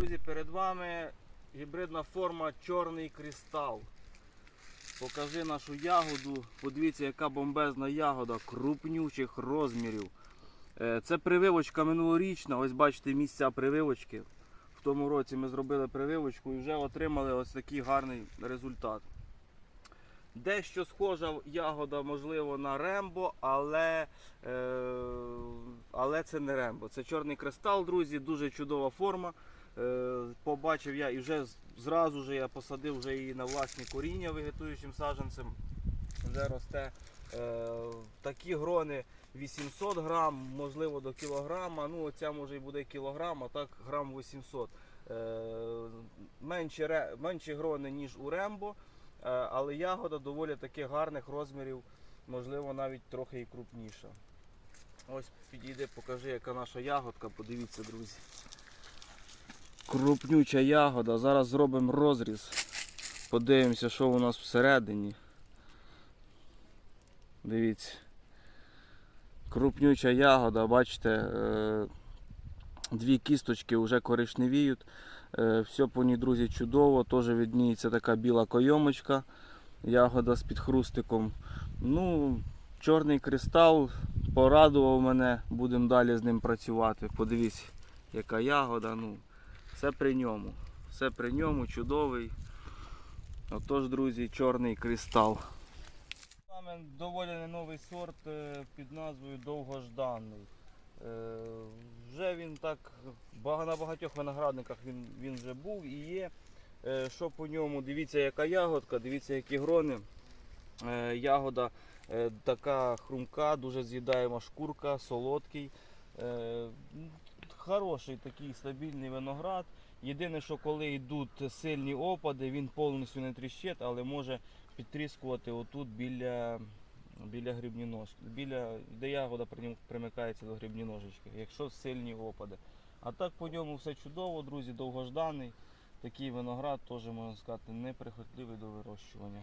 Друзі, перед вами гібридна форма чорний кристал. Покажи нашу ягоду. Подивіться, яка бомбезна ягода, крупнючих розмірів. Е, Це прививочка минулорічна. Ось бачите місця прививочки. В тому році ми зробили прививочку і вже отримали ось такий гарний результат. Дещо схожа ягода, можливо, на рембо, але, е, але це не рембо. Це чорний кристал, друзі, дуже чудова форма. Е, побачив я і вже зразу же я посадив вже її на власні коріння вегетуючим саджанцем. Вже росте е, такі грони 800 грам, можливо до кілограма. Ну, оця може і буде кілограм, а так грам 800. Е, менші, менші грони, ніж у рембо. Але ягода доволі таки гарних розмірів, можливо, навіть трохи і крупніша. Ось підійди, покажи, яка наша ягодка, подивіться, друзі. Крупнюча ягода. Зараз зробимо розріз. Подивимося, що у нас всередині. Дивіться. Крупнюча ягода, бачите, е, дві кісточки вже коричневіють. Е, Все по ній, друзі, чудово. Теж відніється така біла койомочка. Ягода з підхрустиком. Ну, чорний кристал порадував мене. Будемо далі з ним працювати. Подивіться, яка ягода. Ну, все при ньому. Все при ньому, чудовий. Отож, друзі, чорний кристал. Доволі новий сорт е, під назвою Довгожданий. Е, Вже він так на багатьох виноградниках він, він вже був і є. Е, Що по ньому? Дивіться, яка ягодка, дивіться, які грони. Ягода така хрумка, дуже з'їдаєма шкурка, солодкий. Хороший такий стабільний виноград. Єдине, що коли йдуть сильні опади, він повністю не тріщить, але може підтріскувати отут біля, біля грибні ножки, біля, де ягода примикається до грибні ножички, якщо сильні опади. А так по ньому все чудово, друзі, довгожданий. Такий виноград теж можна сказати неприхотливий до вирощування.